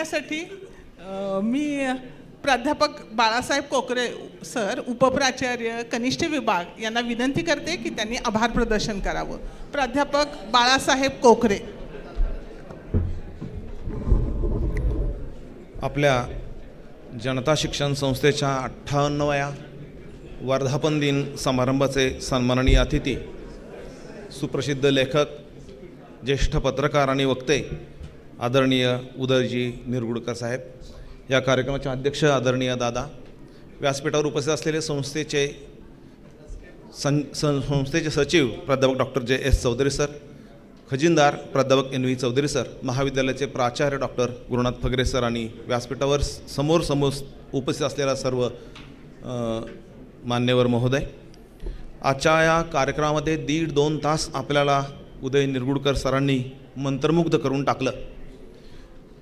त्यासाठी मी प्राध्यापक बाळासाहेब कोकरे सर उपप्राचार्य कनिष्ठ विभाग यांना विनंती करते की त्यांनी आभार प्रदर्शन करावं. प्राध्यापक बाळासाहेब कोकरे. आपल्या जनता शिक्षण संस्थेच्या अठ्ठावन्नव्या वर्धापन दिन समारंभाचे सन्माननीय अतिथी सुप्रसिद्ध लेखक ज्येष्ठ पत्रकार आणि वक्ते आदरणीय उदयजी निरगुडकर साहेब या कार्यक्रमाचे अध्यक्ष आदरणीय दादा व्यासपीठावर उपस्थित असलेले संस्थेचे सं संस्थेचे सचिव प्राध्यापक डॉक्टर जे एस चौधरी सर खजिनदार प्राध्यापक एन व्ही चौधरी सर महाविद्यालयाचे प्राचार्य डॉक्टर गुरुनाथ फगरे सर आणि व्यासपीठावर समोर समोर उपस्थित असलेला सर्व मान्यवर महोदय आजच्या या कार्यक्रमामध्ये दीड दोन तास आपल्याला उदय निरगुडकर सरांनी मंत्रमुग्ध करून टाकलं.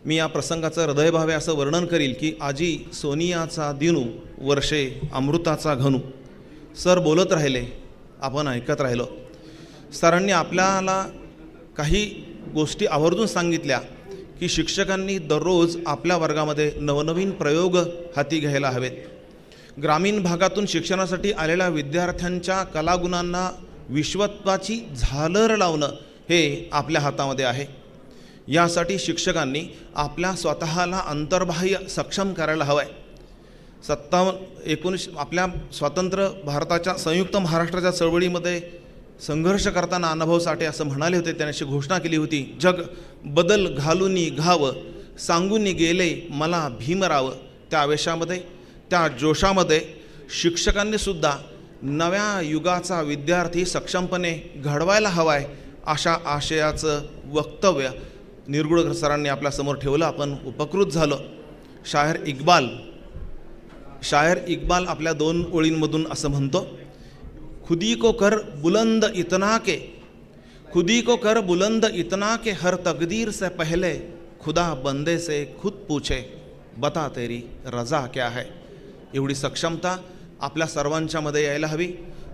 मी या प्रसंगाचं हृदयभावे असं वर्णन करील की आजी सोनियाचा दिनू वर्षे अमृताचा घनू. सर बोलत राहिले आपण ऐकत राहिलो. सरांनी आपल्याला काही गोष्टी आवर्जून सांगितल्या की शिक्षकांनी दररोज आपल्या वर्गामध्ये नवनवीन प्रयोग हाती घ्यायला हवेत. ग्रामीण भागातून शिक्षणासाठी आलेल्या विद्यार्थ्यांच्या कलागुणांना विश्वत्वाची झालर लावणं हे आपल्या हातामध्ये आहे. यासाठी शिक्षकांनी आपल्या स्वतःला अंतर्बाह्य सक्षम करायला हवं आहे सत्तावन्न एकोणीस आपल्या स्वातंत्र्य भारताच्या संयुक्त महाराष्ट्राच्या चळवळीमध्ये संघर्ष करताना अनुभव साठे असं म्हणाले होते. त्याने घोषणा केली होती जग बदल घालूनी घावं सांगूनी गेले मला भीमरावं त्या आवेशामध्ये त्या जोशामध्ये शिक्षकांनी सुद्धा नव्या युगाचा विद्यार्थी सक्षमपणे घडवायला हवा आहे अशा आशयाचं वक्तव्य निरगुडकर सरांनी आपल्यासमोर ठेवलं आपण उपकृत झालो. शायर इक्बाल शायर इक्बाल आपल्या दोन ओळींमधून असं म्हणतो खुदी को कर बुलंद इतना के खुदी को कर बुलंद इतना के हर तकदीर से पहले खुदा बंदे से खुद पूछे बता तेरी रजा क्या है? एवढी सक्षमता आपल्या सर्वांच्यामध्ये यायला हवी.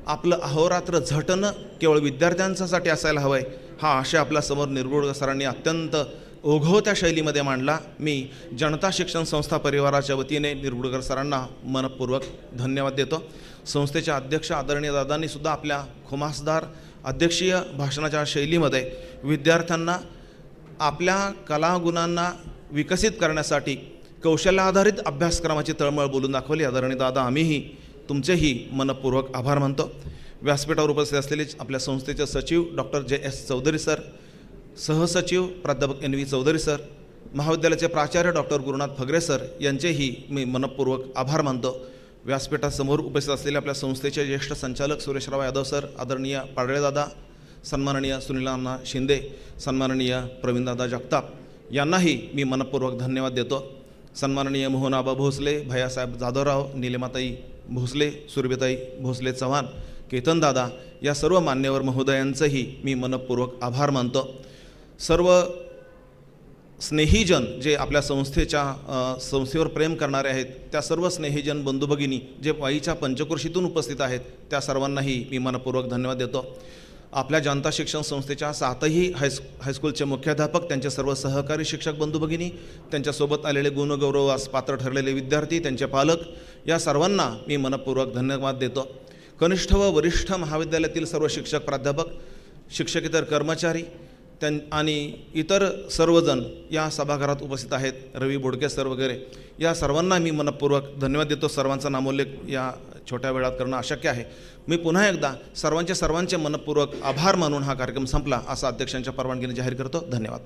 आपलं अहोरात्र झटणं केवळ विद्यार्थ्यांच्यासाठी असायला हवं आहे हा आशय आपल्यासमोर निरगुड सरांनी अत्यंत ओघवत्या शैलीमध्ये मांडला. मी जनता शिक्षण संस्था परिवाराच्या वतीने निरगुडकर सरांना मनपूर्वक धन्यवाद देतो. संस्थेच्या अध्यक्ष आदरणीय दादांनी सुद्धा आपल्या खुमासदार अध्यक्षीय भाषणाच्या शैलीमध्ये विद्यार्थ्यांना आपल्या कलागुणांना विकसित करण्यासाठी कौशल्याधारित अभ्यासक्रमाची तळमळ बोलून दाखवली. आदरणीय दादा आम्हीही तुमचेही मनपूर्वक आभार मानतो. व्यासपीठावर उपस्थित असलेले आपल्या संस्थेचे सचिव डॉक्टर जे एस चौधरी सर सहसचिव प्राध्यापक एन व्ही चौधरी सर महाविद्यालयाचे प्राचार्य डॉक्टर गुरुनाथ फगरे सर यांचेही मी मनपूर्वक आभार मानतो. व्यासपीठासमोर उपस्थित असलेले आपल्या संस्थेचे ज्येष्ठ संचालक सुरेशराव यादव सर आदरणीय पाडळेदादा सन्माननीय सुनीलांना शिंदे सन्माननीय प्रवीणदादा जगताप यांनाही मी मनपूर्वक धन्यवाद देतो. सन्माननीय मोहन आबा भोसले भैयासाहेब जाधवराव निलेमाताई भोसले सुरभिताई भोसले चव्हाण केतनदादा या सर्व मान्यवर महोदयांचंही मी मनपूर्वक आभार मानतो. सर्व स्नेहीजन जे आपल्या संस्थेच्या संस्थेवर प्रेम करणारे आहेत त्या सर्व स्नेहीजन बंधुभगिनी जे वाईच्या पंचकृषीतून उपस्थित आहेत त्या सर्वांनाही मी मनपूर्वक धन्यवाद देतो. आपल्या जनता शिक्षण संस्थेच्या सातही हायस् हायस्कूलचे मुख्याध्यापक त्यांचे सर्व सहकारी शिक्षक बंधू भगिनी त्यांच्यासोबत आलेले गुणगौरवास पात्र ठरलेले विद्यार्थी त्यांचे पालक या सर्वांना मी मनपूर्वक धन्यवाद देतो. कनिष्ठ व वरिष्ठ महाविद्यालयातील सर्व शिक्षक प्राध्यापक शिक्षकेतर कर्मचारी त्यां आणि इतर सर्वजण या सभागृहात उपस्थित आहेत. रवी बोडके सर वगैरे. या सर्वांना मी मनपूर्वक धन्यवाद देतो. सर्वांचा नामोल्लेख या छोट्या वेळात करणं अशक्य आहे. मी पुन्हा एकदा सर्वांचे सर्वांचे मनपूर्वक आभार मानून हा कार्यक्रम संपला असा अध्यक्षांच्या परवानगीने जाहीर करतो. धन्यवाद.